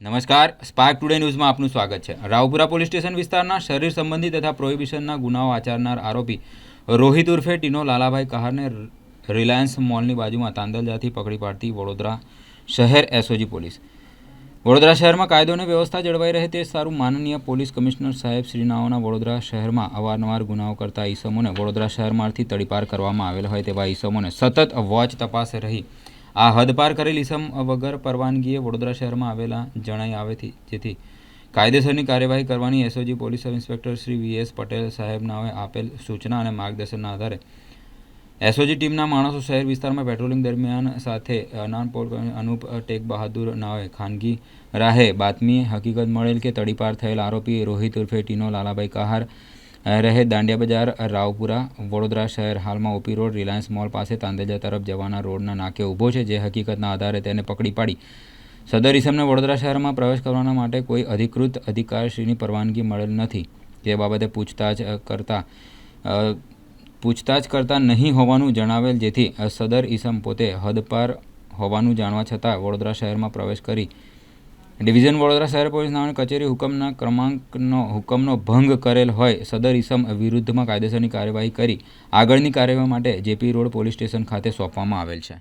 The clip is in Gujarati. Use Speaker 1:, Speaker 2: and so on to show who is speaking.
Speaker 1: નમસ્કાર. સ્પાર્ક ટુડે ન્યૂઝમાં આપનું સ્વાગત છે. રાવપુરા પોલીસ સ્ટેશન વિસ્તારના શરીર સંબંધી તથા પ્રોહિબિશનના ગુનાઓ આચરનાર આરોપી રોહિત ઉર્ફે ટીનો લાલાભાઈ કહારને રિલાયન્સ મોલની બાજુમાં તાંદલજાથી પકડી પાડતી વડોદરા શહેર એસઓજી પોલીસ. વડોદરા શહેરમાં કાયદો અને વ્યવસ્થા જળવાઈ રહે તે સારું માનનીય પોલીસ કમિશનર સાહેબ શ્રીનાઓના વડોદરા શહેરમાં અવારનવાર ગુનાઓ કરતા ઈસમોને વડોદરા શહેરમાંથી તડીપાર કરવામાં આવેલ હોય તેવા ઈસમોને સતત વોચ તપાસ રહી આ હદપાર કરેલ ઈસમ વગર પરવાનગીએ વડોદરા શહેરમાં આવેલા જણાઈ આવેથી, જેથી કાયદેસરની કાર્યવાહી કરવાની SOG police sub inspector Shri V S Patel સાહેબનાઓએ આપેલ સૂચના અને માર્ગદર્શનના આધારે એસઓજી ટીમના માણસો શહેર વિસ્તારમાં પેટ્રોલિંગ દરમિયાન સાથે અનાનપોર અનુપ ટેક બહાદુર નાવે ખાનગી રાહે બાતમી હકીકત મળેલ કે તડીપાર થયેલ આરોપી રોહિત ઉર્ફે ટીનો લાલાભાઈ કહાર રહે દાંડિયા બજાર, રાવપુરા, વડોદરા શહેર. હાલમાં ઓપી રોડ રિલાયન્સ મોલ પાસે તાંદેજા તરફ જવાના રોડના નાકે ઊભો છે, જે હકીકતના આધારે તેને પકડી પાડી. સદર ઇસમને વડોદરા શહેરમાં પ્રવેશ કરવાના માટે કોઈ અધિકૃત અધિકારશ્રીની પરવાનગી મળેલ નથી. તે બાબતે પૂછતાછ કરતા પૂછતાછ કરતા નહીં હોવાનું જણાવેલ, જેથી સદર ઈસમ પોતે હદપાર હોવાનું જાણવા છતાં વડોદરા શહેરમાં પ્રવેશ કરી ડિવિઝન વડોદરા શહેર પોલીસ નામની કચેરી હુકમના ક્રમાંકનો, હુકમનો ભંગ કરેલ હોય, સદર ઈસમ વિરુદ્ધમાં કાયદેસરની કાર્યવાહી કરી આગળની કાર્યવાહી માટે જેપી રોડ પોલીસ સ્ટેશન ખાતે સોંપવામાં આવેલ છે.